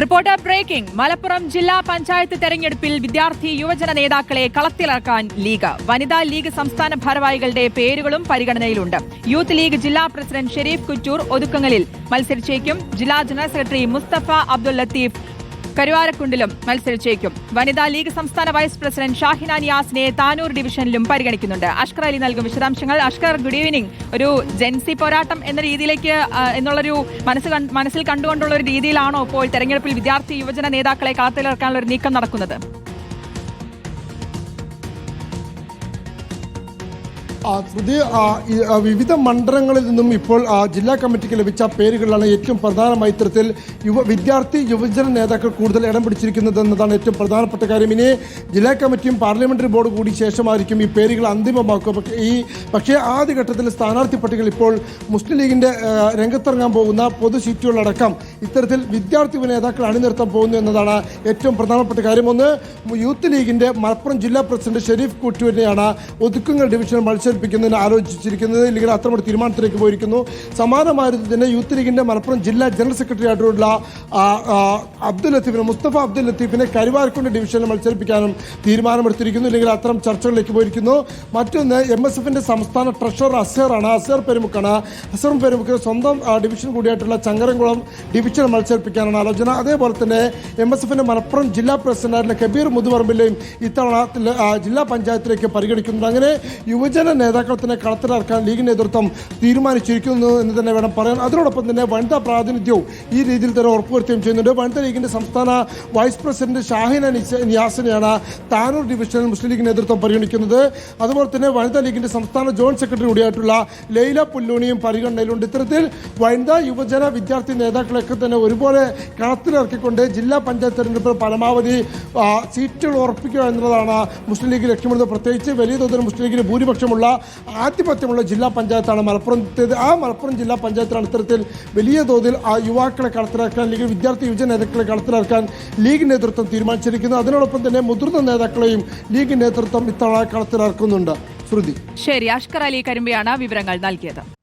Reporter breaking. Malappuram ജില്ലാ പഞ്ചായത്ത് തെരഞ്ഞെടുപ്പിൽ വിദ്യാർത്ഥി യുവജന നേതാക്കളെ കളത്തിലിറക്കാൻ ലീഗ്. വനിതാ ലീഗ് സംസ്ഥാന ഭാരവാഹികളുടെ പേരുകളും പരിഗണനയിലുണ്ട്. യൂത്ത് ലീഗ് ജില്ലാ പ്രസിഡന്റ് ഷെരീഫ് കുറ്റൂർ ഒതുക്കങ്ങളിൽ. മത്സരിച്ചേക്കും ജില്ലാ ജനറൽ സെക്രട്ടറി മുസ്തഫ അബ്ദുൽ ലത്തീഫ് കരുവാരക്കുണ്ടിലും മത്സരിച്ചേക്കും. വനിതാ ലീഗ് സംസ്ഥാന വൈസ് പ്രസിഡന്റ് ഷാഹിന നിയാസിനെ താനൂർ ഡിവിഷനിലും പരിഗണിക്കുന്നുണ്ട്. അഷ്കർ അലി നൽകും വിശദാംശങ്ങൾ. അഷ്കർ ഗുഡ് ഈവനിംഗ് ഒരു ജെൻസി പോരാട്ടം എന്ന രീതിയിലേക്ക് എന്നുള്ളൊരു മനസ്സ് മനസ്സിൽ കണ്ടുകൊണ്ടുള്ള ഒരു രീതിയിലാണോ ഇപ്പോൾ തെരഞ്ഞെടുപ്പിൽ വിദ്യാർത്ഥി യുവജന നേതാക്കളെ കാത്തിലിറക്കാനുള്ള ഒരു നീക്കം നടക്കുന്നത്? ആ, വിവിധ മണ്ഡലങ്ങളിൽ നിന്നും ഇപ്പോൾ ജില്ലാ കമ്മിറ്റിക്ക് ലഭിച്ച പേരുകളിലാണ് ഏറ്റവും പ്രധാനമായി ഇത്തരത്തിൽ യുവ വിദ്യാർത്ഥി യുവജന നേതാക്കൾ കൂടുതൽ ഇടം പിടിച്ചിരിക്കുന്നത് എന്നതാണ് ഏറ്റവും പ്രധാനപ്പെട്ട കാര്യം. ഇനി ജില്ലാ കമ്മിറ്റിയും പാർലമെന്ററി ബോർഡ് കൂടി ശേഷമായിരിക്കും ഈ പേരുകൾ അന്തിമമാക്കുക. ഈ പക്ഷേ ആദ്യഘട്ടത്തിൽ സ്ഥാനാർത്ഥി പട്ടികകൾ ഇപ്പോൾ മുസ്ലിം ലീഗിന്റെ രംഗത്തിറങ്ങാൻ പോകുന്ന പൊതു സീറ്റുകളടക്കം ഇത്തരത്തിൽ വിദ്യാർത്ഥി നേതാക്കൾ അണിനിർത്താൻ പോകുന്നു എന്നതാണ് ഏറ്റവും പ്രധാനപ്പെട്ട കാര്യം. ഒന്ന് യൂത്ത് ലീഗിന്റെ മലപ്പുറം ജില്ലാ പ്രസിഡന്റ് ഷെരീഫ് കുറ്റൂരിനെയാണ് ഒതുക്കുങ്ങൾ ഡിവിഷൻ മത്സരിപ്പിക്കുന്നതിന് ആലോചിച്ചിരിക്കുന്നത് ലീഗിൽ അത്തരമൊരു തീരുമാനത്തിലേക്ക് പോയിരിക്കുന്നു. സമാനമായ തന്നെ യൂത്ത് ലീഗിന്റെ മലപ്പുറം ജില്ലാ ജനറൽ സെക്രട്ടറി ആയിട്ടുള്ള അബ്ദുൽ ലത്തീഫിനെ മുസ്തഫ അബ്ദുൽ ലത്തീഫിനെ കരുവാരക്കുണ്ട് ഡിവിഷനിൽ മത്സരിപ്പിക്കാനും തീരുമാനമെടുത്തിരിക്കുന്നു. ഇല്ലെങ്കിൽ അത്തരം ചർച്ചകളിലേക്ക് പോയിരിക്കുന്നു. മറ്റൊന്ന് എം എസ് എഫിന്റെ സംസ്ഥാന ട്രഷറർ അസേറാണ് അസേർ പെരുമുക്കാണ്. അസർ പെരുമുക്ക് സ്വന്തം ഡിവിഷൻ കൂടിയായിട്ടുള്ള ചങ്ങരംകുളം ഡിവിഷൻ മത്സരിപ്പിക്കാനാണ് ആലോചന. അതേപോലെ തന്നെ എം എസ് എഫിന്റെ മലപ്പുറം ജില്ലാ പ്രസിഡന്റായിരുന്ന കബീർ മുതുപറമ്പിലെയും ഇത്തവണ ജില്ലാ പഞ്ചായത്തിലേക്ക് പരിഗണിക്കുന്നുണ്ട്. അങ്ങനെ യുവജന നേതാക്കൾ തന്നെ കളത്തിലിറക്കാൻ ലീഗ് നേതൃത്വം തീരുമാനിച്ചിരിക്കുന്നു എന്ന് തന്നെ വേണം പറയാൻ. അതിനോടൊപ്പം തന്നെ വനിതാ പ്രാതിനിധ്യവും ഈ രീതിയിൽ തന്നെ ഉറപ്പുവരുത്തുകയും ചെയ്യുന്നുണ്ട്. വനിതാ ലീഗിന്റെ സംസ്ഥാന വൈസ് പ്രസിഡന്റ് ഷാഹിന നിയാസിനെയാണ് താനൂർ ഡിവിഷനിൽ മുസ്ലിം ലീഗ് നേതൃത്വം പരിഗണിക്കുന്നത്. അതുപോലെ തന്നെ വനിതാ ലീഗിന്റെ സംസ്ഥാന ജോയിന്റ് സെക്രട്ടറി കൂടിയായിട്ടുള്ള ലൈല പുല്ലൂണിയും പരിഗണനയിലുണ്ട്. ഇത്തരത്തിൽ വനിതാ യുവജന വിദ്യാർത്ഥി നേതാക്കളൊക്കെ തന്നെ ഒരുപോലെ കളത്തിലിറക്കിക്കൊണ്ട് ജില്ലാ പഞ്ചായത്ത് തെരഞ്ഞെടുപ്പിൽ പരമാവധി സീറ്റുകൾ ഉറപ്പിക്കുക എന്നതാണ് മുസ്ലിം ലീഗ് ലക്ഷ്യമിടുന്നത് പ്രത്യേകിച്ച് വലിയ തോതിൽ മുസ്ലിം ലീഗിന് ഭൂരിപക്ഷമുള്ള ആധിപത്യമുള്ള ജില്ലാ പഞ്ചായത്താണ് മലപ്പുറത്തേത് ആ മലപ്പുറം ജില്ലാ പഞ്ചായത്തിലാണ് ഇത്തരത്തിൽ വലിയ തോതിൽ ആ യുവാക്കളെ കളത്തിലാക്കാൻ അല്ലെങ്കിൽ വിദ്യാർത്ഥി യുവജന നേതാക്കളെ കളത്തിലാക്കാൻ ലീഗ് നേതൃത്വം തീരുമാനിച്ചിരിക്കുന്നു. അതിനോടൊപ്പം തന്നെ മുതിർന്ന നേതാക്കളെയും ലീഗ് നേതൃത്വം ഇത്തവണ കളത്തിലിറക്കുന്നുണ്ട്. ശ്രുതി. ശരി അഷ്കർ അലി കരിമ്പയാണ് വിവരങ്ങൾ നൽകിയത്.